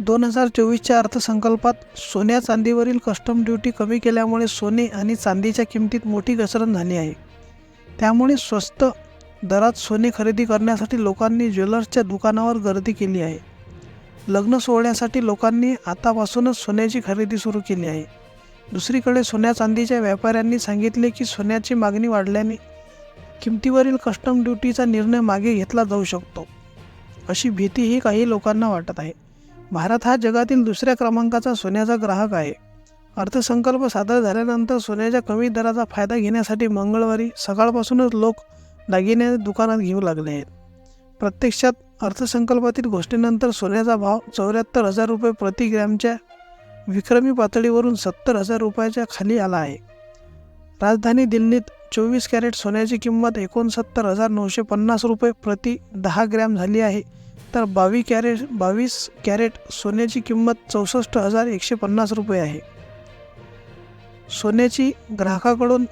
दोन हजार चोवीसच्या अर्थसंकल्पात सोन्या चांदीवरील कस्टम ड्युटी कमी केल्यामुळे सोने आणि चांदीच्या किमतीत मोठी घसरण झाली आहे. त्यामुळे स्वस्त दरात सोने खरेदी करण्यासाठी लोकांनी ज्वेलर्सच्या दुकानावर गर्दी केली आहे. लग्न सोहळ्यासाठी लोकांनी आतापासूनच सोन्याची खरेदी सुरू केली आहे. दुसरीकडे सोन्या चांदीच्या व्यापाऱ्यांनी सांगितले की सोन्याची मागणी वाढल्याने किमतीवरील कस्टम ड्युटीचा निर्णय मागे घेतला जाऊ शकतो. अशी भीतीही काही लोकांना वाटत आहे. भारत हा जगातील दुसऱ्या क्रमांकाचा सोन्याचा ग्राहक आहे. अर्थसंकल्प सादर झाल्यानंतर सोन्याच्या कमी दराचा फायदा घेण्यासाठी मंगळवारी सकाळपासूनच लोक दागिने दुकानात घेऊ लागले आहेत. प्रत्यक्षात अर्थसंकल्पातील घोषणेनंतर सोन्याचा भाव चौऱ्याहत्तर हजार रुपये प्रति ग्रॅमच्या विक्रमी पातळीवरून सत्तर हजार रुपयाच्या खाली आला आहे. राजधानी दिल्लीत चोवीस कॅरेट सोन्याची किंमत एकोणसत्तर हजार नऊशे पन्नास रुपये प्रति दहा ग्रॅम झाली आहे. तर बावीस कॅरेट बावीस कॅरेट सोन्याची किंमत चौसष्ट हजार एकशे पन्नास रुपये आहे. सोन्याची ग्राहकाकडून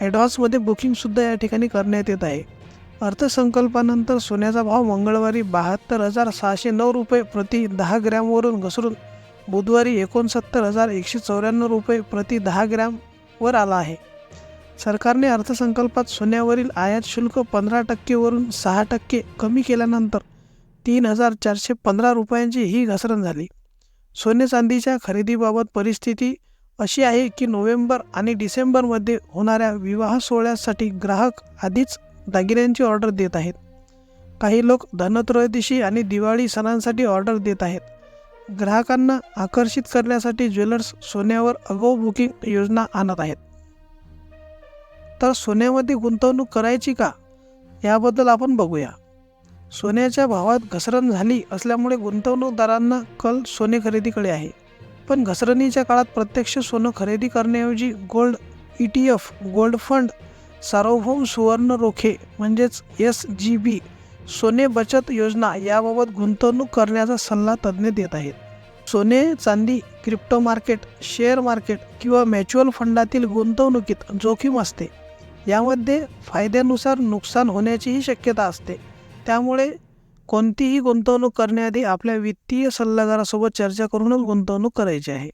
ॲडव्हान्समध्ये बुकिंगसुद्धा या ठिकाणी करण्यात येत आहे. अर्थसंकल्पानंतर सोन्याचा भाव मंगळवारी बहात्तर हजार सहाशे नऊ रुपये प्रति दहा ग्रॅमवरून घसरून बुधवारी एकोणसत्तर हजार एकशे चौऱ्याण्णव रुपये प्रति दहा ग्रॅमवर आला आहे. सरकारने अर्थसंकल्पात सोन्यावरील आयात शुल्क पंधरा टक्केवरून सहा टक्के कमी केल्यानंतर तीन हजार चारशे पंधरा रुपयांची ही घसरण झाली. सोने चांदीच्या खरेदीबाबत परिस्थिती अशी आहे की नोव्हेंबर आणि डिसेंबरमध्ये होणाऱ्या विवाह सोहळ्यासाठी ग्राहक आधीच दागिन्यांची ऑर्डर देत आहेत. काही लोक धनत्रयोदशी आणि दिवाळी सणांसाठी ऑर्डर देत आहेत. ग्राहकांना आकर्षित करण्यासाठी ज्वेलर्स सोन्यावर अगाऊ बुकिंग योजना आणत आहेत. तर सोन्यामध्ये गुंतवणूक करायची का? याबद्दल आपण बघूया. सोन्याच्या भावात घसरण झाली असल्यामुळे गुंतवणूकदारांना कल सोने खरेदीकडे आहे. पण घसरणीच्या काळात प्रत्यक्ष सोनं खरेदी करण्याऐवजी gold E T F gold fund सार्वभौम सुवर्ण रोखे म्हणजेच एस जी बी सोने बचत योजना याबाबत गुंतवणूक करण्याचा सल्ला तज्ज्ञ देत आहेत. सोने चांदी क्रिप्टो मार्केट शेअर मार्केट किंवा म्युच्युअल फंडातील गुंतवणुकीत जोखीम असते. यामध्ये फायद्यानुसार नुकसान होण्याचीही शक्यता असते. त्यामुळे कोणतीही गुंतवणूक करण्याआधी आपल्या वित्तीय सल्लागारासोबत चर्चा करूनच गुंतवणूक करायची आहे.